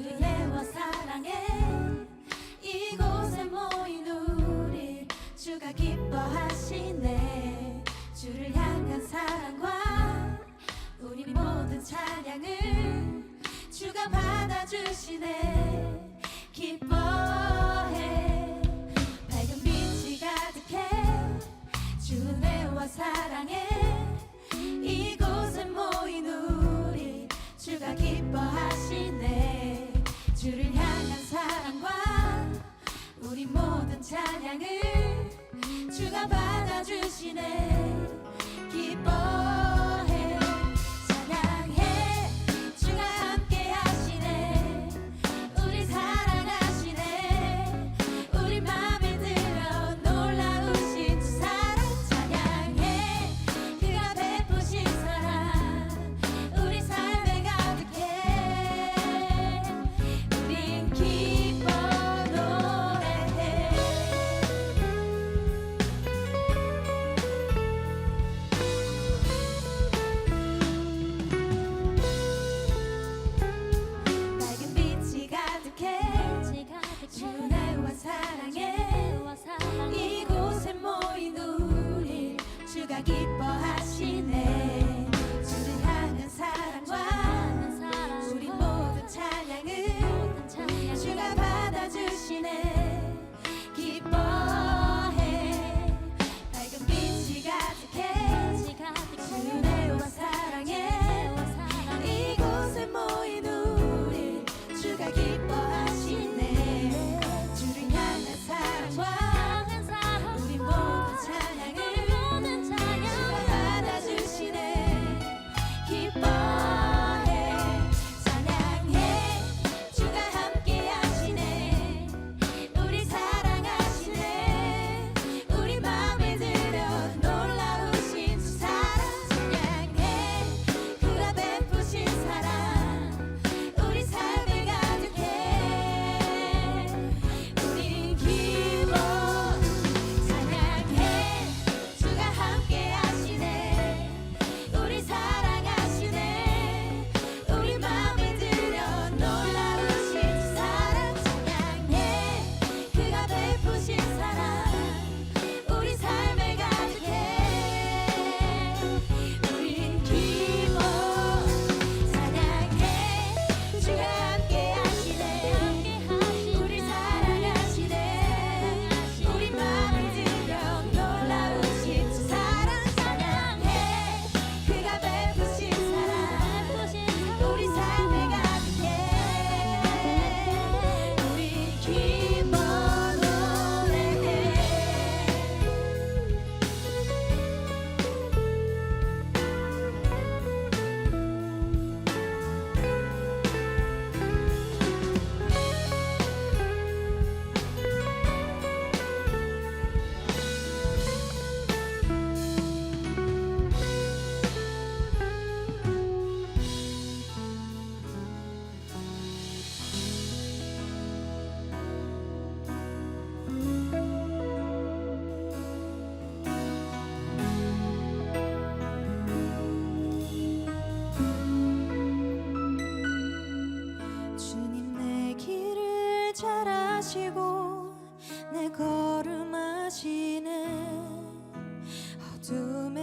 은혜와 사랑에 이곳에 모인 우리 주가 기뻐하시네. 주를 향한 사랑과 우리 모든 찬양을 주가 받아주시네. 기뻐해. 밝은 빛이 가득해. 주 은혜와 사랑에 이곳에 모인 우리 주가 기뻐하시네. 찬양을 주가 받아주시네.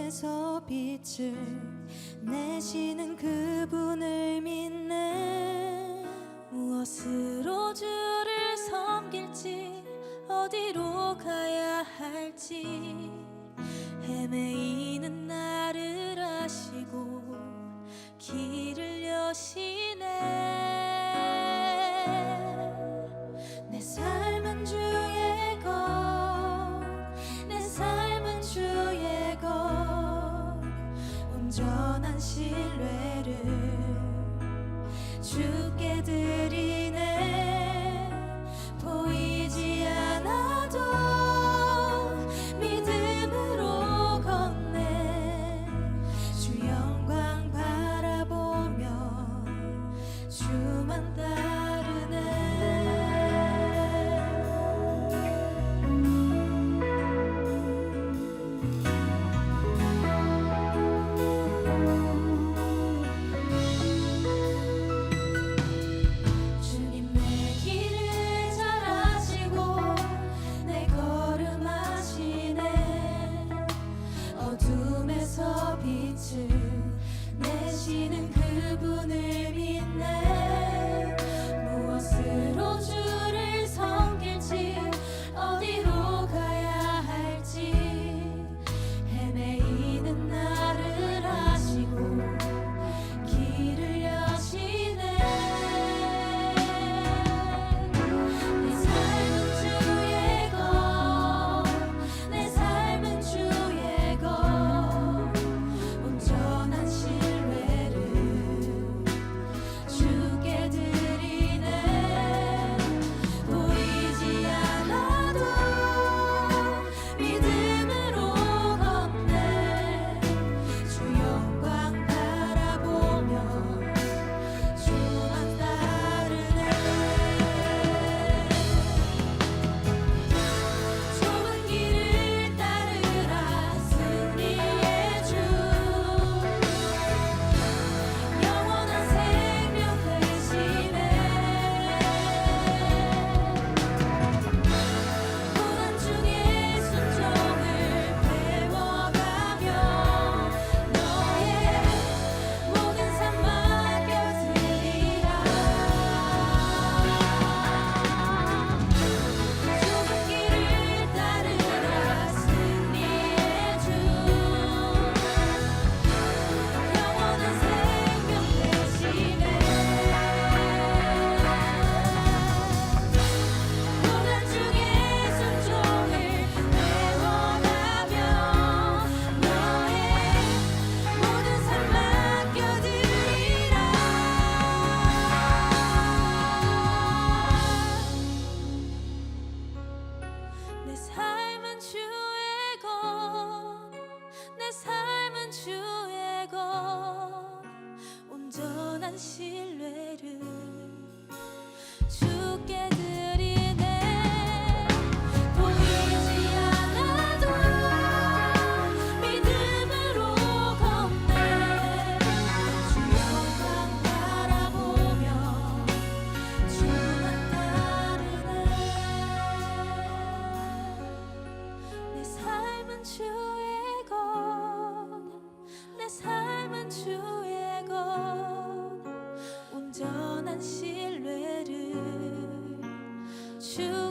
곳에서 빛을 내시는 그분을 믿네. 무엇으로 주를 섬길지 어디로 가야 할지. 헤매이는 나를 아시고 길을 여시네. 온전한 신뢰를 주께 드리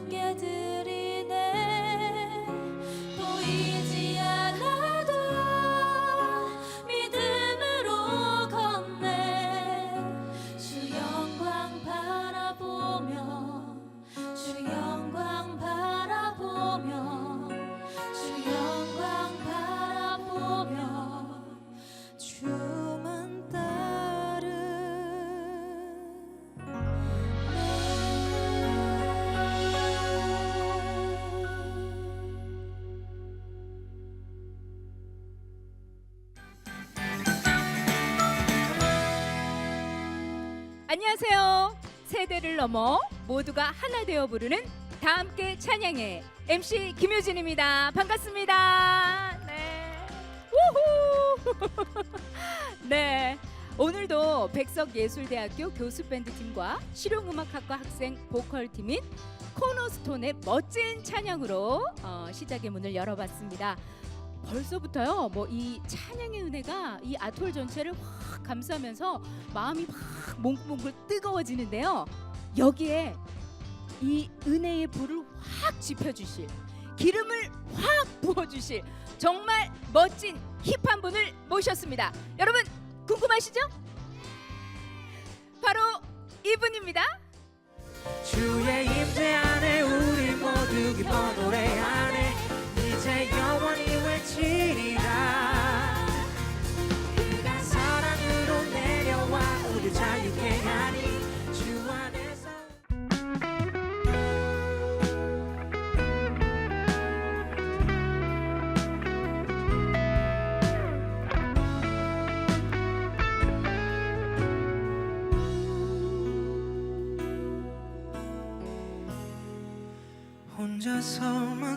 주 세대를 넘어 모두가 하나 되어 부르는 다 함께 찬양의 MC 김효진입니다. 반갑습니다. 네. 우후. 네. 오늘도 백석예술대학교 교수밴드 팀과 실용음악학과 학생 보컬 팀인 코너스톤의 멋진 찬양으로 어, 시작의 문을 열어봤습니다. 벌써부터요, 뭐 이 찬양의 은혜가 이 아톨 전체를 확 감싸면서 마음이 막 몽글몽글 뜨거워지는데요. 여기에 이 은혜의 불을 확 지펴주실 기름을 확 부어주실 정말 멋진 힙한 분을 모셨습니다. 여러분 궁금하시죠? 바로 이분입니다. 주의 임재 안에 우리 모두 기뻐 노래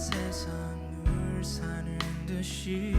세상 을 사는 듯이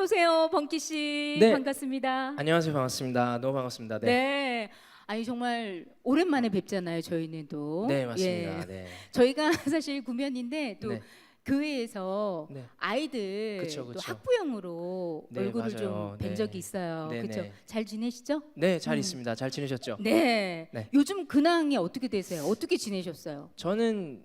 어서 오세요, 범기 씨. 네. 반갑습니다. 안녕하세요. 반갑습니다. 너무 반갑습니다. 네. 네. 아니 정말 오랜만에 뵙잖아요. 저희는 또. 네, 맞습니다. 예. 네. 저희가 사실 구면인데 또 네. 교회에서 네. 아이들 그쵸, 또 그쵸. 학부형으로 네, 얼굴을 맞아요. 좀뵌 네. 적이 있어요. 네, 그렇죠? 네. 잘 지내시죠? 네, 잘 음. 있습니다. 잘 지내셨죠? 네. 네. 요즘 근황이 어떻게 되세요? 어떻게 지내셨어요? 저는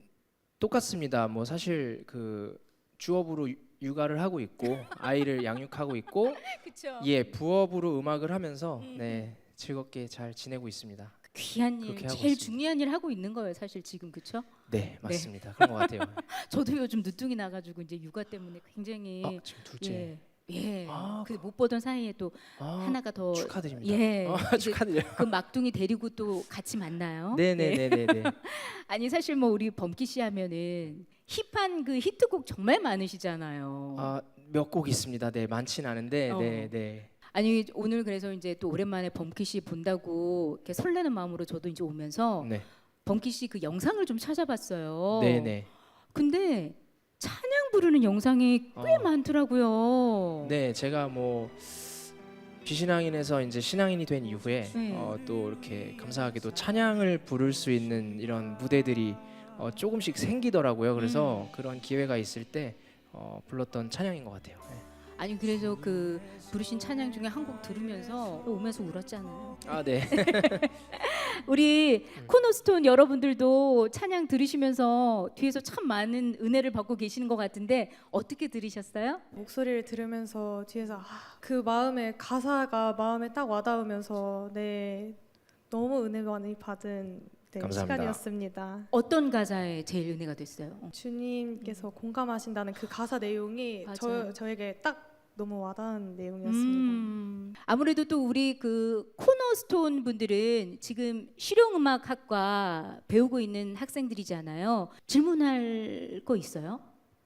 똑같습니다. 뭐 사실 그 주업으로 유- 육아를 하고 있고 아이를 양육하고 있고 그렇죠. 예, 부업으로 음악을 하면서 음. 네, 즐겁게 잘 지내고 있습니다. 귀한 일, 그렇게 하고 제일 있습니다. 중요한 일 하고 있는 거예요, 사실 지금 그렇죠? 네, 맞습니다. 그런 것 같아요. 저도 요즘 늦둥이 나가지고 이제 육아 때문에 굉장히 아, 지금 둘째. 예, 예. 아, 그 못 보던 사이에 또 아, 하나가 더 축하드립니다. 예, 어, 이제 축하드려요. 그 막둥이 데리고 또 같이 만나요. 네, 네, 네, 네, 네. 아니 사실 뭐 우리 범기 씨 하면은 힙한 그 히트곡 정말 많으시잖아요. 아, 몇 곡 있습니다. 네, 많진 않은데 어. 네, 네. 아니 오늘 그래서 이제 또 오랜만에 범기 씨 본다고 이렇게 설레는 마음으로 저도 이제 오면서 네. 범기 씨그 영상을 좀 찾아봤어요. 네, 네. 근데 찬양 부르는 영상이 꽤 어. 많더라고요. 네, 제가 뭐 비신앙인에서 이제 신앙인이 된 이후에 네. 어, 또 이렇게 감사하게도 찬양을 부를 수 있는 이런 무대들이 어, 조금씩 생기더라고요. 그래서 음. 그런 기회가 있을 때 어, 불렀던 찬양인 것 같아요. 네. 아니 그래서 그 부르신 찬양 중에 한 곡 들으면서 오면서 울었잖아요. 아, 네. 우리 음. 코너스톤 여러분들도 찬양 들으시면서 뒤에서 참 많은 은혜를 받고 계시는 것 같은데 어떻게 들으셨어요? 목소리를 들으면서 뒤에서 아, 그 마음의 가사가 마음에 딱 와닿으면서 네 너무 은혜 많이 받은 네, 감사합니다. 시간이었습니다. 어떤 가사에 제일 은혜가 됐어요? 주님께서 공감하신다는 그 가사 내용이 맞아요. 저 저에게 딱 너무 와닿은 내용이었습니다. 음, 아무래도 또 우리 그 코너스톤 분들은 지금 실용음악학과 배우고 있는 학생들이잖아요. 질문할 거 있어요?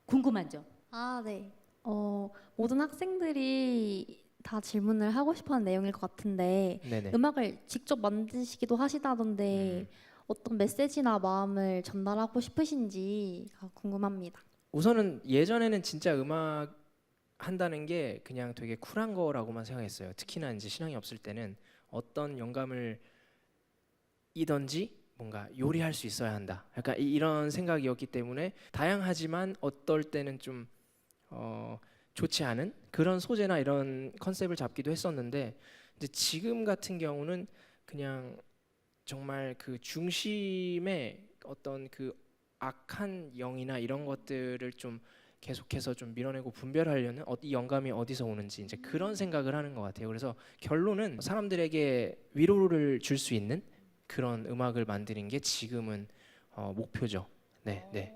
궁금한 점. 아, 네. 어, 모든 학생들이 다 질문을 하고 싶어 하는 내용일 것 같은데 네, 네. 음악을 직접 만드시기도 하시다던데 어떤 메시지나 마음을 전달하고 싶으신지가 궁금합니다. 우선은 예전에는 진짜 음악 한다는 게 그냥 되게 쿨한 거라고만 생각했어요. 특히나 이제 신앙이 없을 때는 어떤 영감을 이던지 뭔가 요리할 수 있어야 한다. 약간 이- 이런 생각이었기 때문에 다양하지만 어떨 때는 좀 어, 좋지 않은 그런 소재나 이런 컨셉을 잡기도 했었는데 이제 지금 같은 경우는 그냥 정말 그 중심에 어떤 그 악한 영이나 이런 것들을 좀 계속해서 좀 밀어내고 분별하려는 어, 이 영감이 어디서 오는지 이제 그런 생각을 하는 것 같아요. 그래서 결론은 사람들에게 위로를 줄 수 있는 그런 음악을 만드는 게 지금은 어, 목표죠. 네, 네.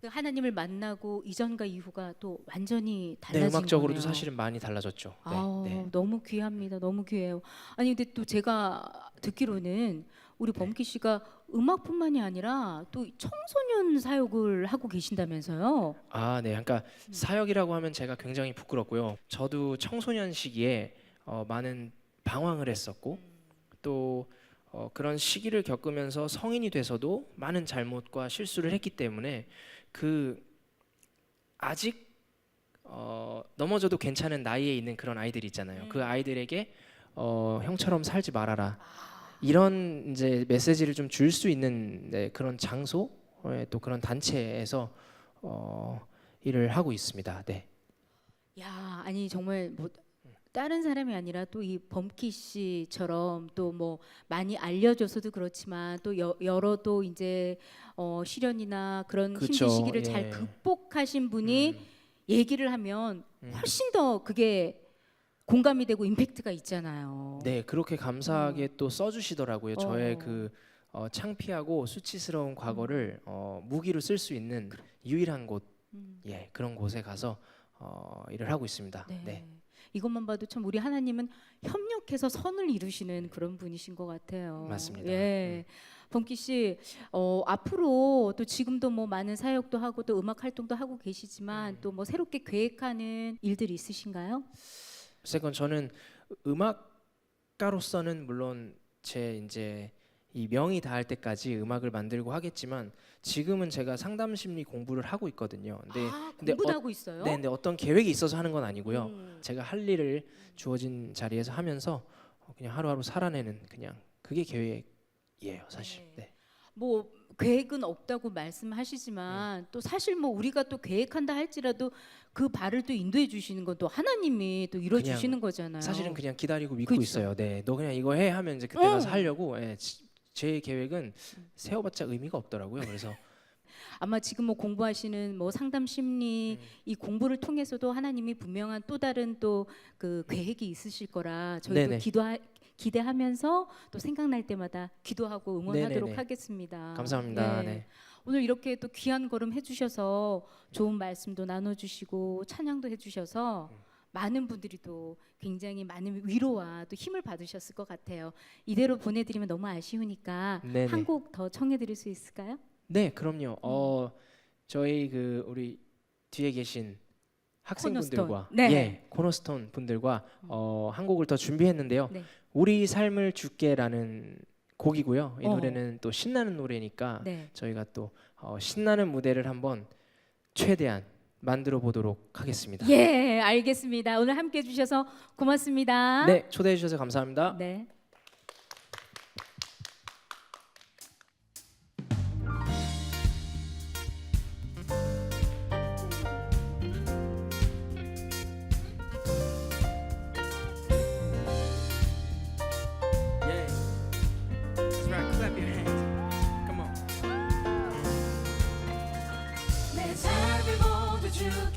그 하나님을 만나고 이전과 이후가 또 완전히 네, 달라진 음악적으로도 거네요. 사실은 많이 달라졌죠. 네, 아, 네. 너무 귀합니다. 너무 귀해요. 아니 근데 또 제가 듣기로는 우리 네. 범기 씨가 음악뿐만이 아니라 또 청소년 사역을 하고 계신다면서요? 아, 네. 그러니까 음. 사역이라고 하면 제가 굉장히 부끄럽고요. 저도 청소년 시기에 어, 많은 방황을 했었고 또 어, 그런 시기를 겪으면서 성인이 돼서도 많은 잘못과 실수를 했기 때문에 그 아직 어, 넘어져도 괜찮은 나이에 있는 그런 아이들 있잖아요. 그 아이들에게 어, 형처럼 살지 말아라. 이런 이제 메시지를 좀 줄 수 있는 네, 그런 장소 에, 또 그런 단체에서 어, 일을 하고 있습니다. 네. 야, 아니 정말 뭐 다른 사람이 아니라 또 이 범키 씨처럼 또 뭐 많이 알려져서도 그렇지만 또 여, 여러 또 이제 어, 시련이나 그런 그쵸, 힘든 시기를 예. 잘 극복하신 분이 음, 얘기를 하면 음. 훨씬 더 그게 공감이 되고 임팩트가 있잖아요. 네, 그렇게 감사하게 또 써주시더라고요. 어. 저의 그 어, 창피하고 수치스러운 과거를 어, 무기로 쓸 수 있는 유일한 곳, 음. 예, 그런 곳에 가서 어, 일을 하고 있습니다. 네. 네. 이것만 봐도 참 우리 하나님은 협력해서 선을 이루시는 그런 분이신 것 같아요. 맞습니다. 음. 예. 범기 씨, 어, 앞으로 또 지금도 뭐 많은 사역도 하고 또 음악 활동도 하고 계시지만 음. 또뭐 새롭게 계획하는 일들이 있으신가요? 세컨 저는 음악가로서는 물론 제 이제 이 명이 닿을 때까지 음악을 만들고 하겠지만 지금은 제가 상담 심리 공부를 하고 있거든요. 근데 아, 공부도 어- 하고 있어요? 네, 근데 어떤 계획이 있어서 하는 건 아니고요. 음. 제가 할 일을 주어진 자리에서 하면서 어, 그냥 하루하루 살아내는 그냥 그게 계획이에요, 사실. 네. 네. 뭐 계획은 없다고 말씀하시지만 또 사실 뭐 우리가 또 계획한다 할지라도 그 발을 또 인도해 주시는 건 또 하나님이 또 이뤄 주시는 거잖아요. 사실은 그냥 기다리고 믿고 그쵸. 있어요. 네, 너 그냥 이거 해 하면 이제 그때 어. 가서 하려고. 예, 지- 제 계획은 세워봤자 의미가 없더라고요. 그래서 아마 지금 뭐 공부하시는 뭐 상담 심리 음. 이 공부를 통해서도 하나님이 분명한 또 다른 또 그 계획이 있으실 거라 저희도 네네. 기도하 기대하면서 또 생각날 때마다 기도하고 응원하도록 네네네. 하겠습니다. 감사합니다. 네. 네. 오늘 이렇게 또 귀한 걸음 해주셔서 좋은 말씀도 나눠주시고 찬양도 해주셔서 많은 분들이 또 굉장히 많은 위로와 또 힘을 받으셨을 것 같아요. 이대로 보내드리면 너무 아쉬우니까 네네. 한 곡 더 청해드릴 수 있을까요? 네, 그럼요. 어, 저희 그 우리 뒤에 계신 학생분들과 코너스톤. 네. 예, 코너스톤 분들과 어, 한 곡을 더 준비했는데요. 네. 우리 삶을 줄게라는 곡이고요. 이 어. 노래는 또 신나는 노래니까 네. 저희가 또 어, 신나는 무대를 한번 최대한 만들어 보도록 하겠습니다. 예, 알겠습니다. 오늘 함께 해주셔서 고맙습니다. 네, 초대해 주셔서 감사합니다. 네.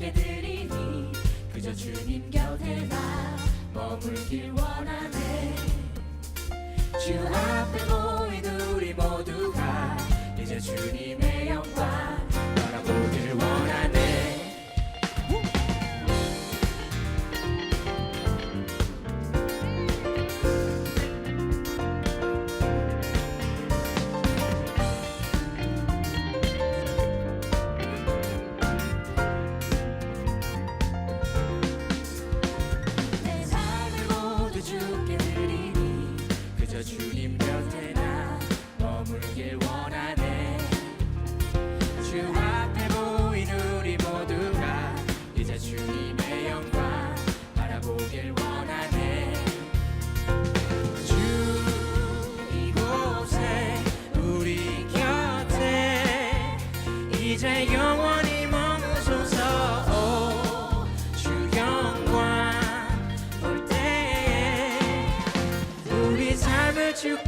주께 드리니 그저 주님 곁에 나 머물길 원하네. 주 앞에 모인 우리 모두가 이제 주님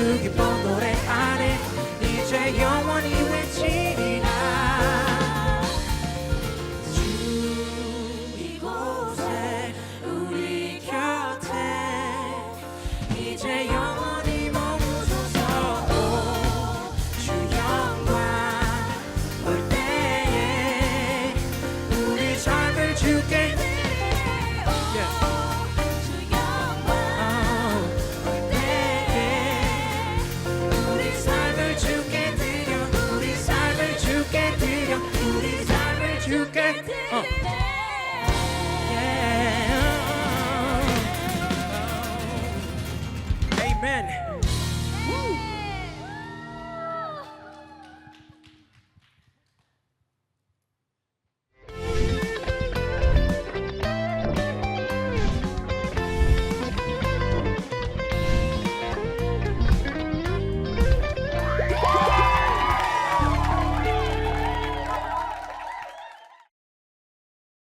그 기쁜 노래 안에 이제 영원히 외치리라. 주 이곳에 우리 곁에 이제 영원히 머무소서. 오, 주 영광 볼 때에 우리 삶을 주께 아.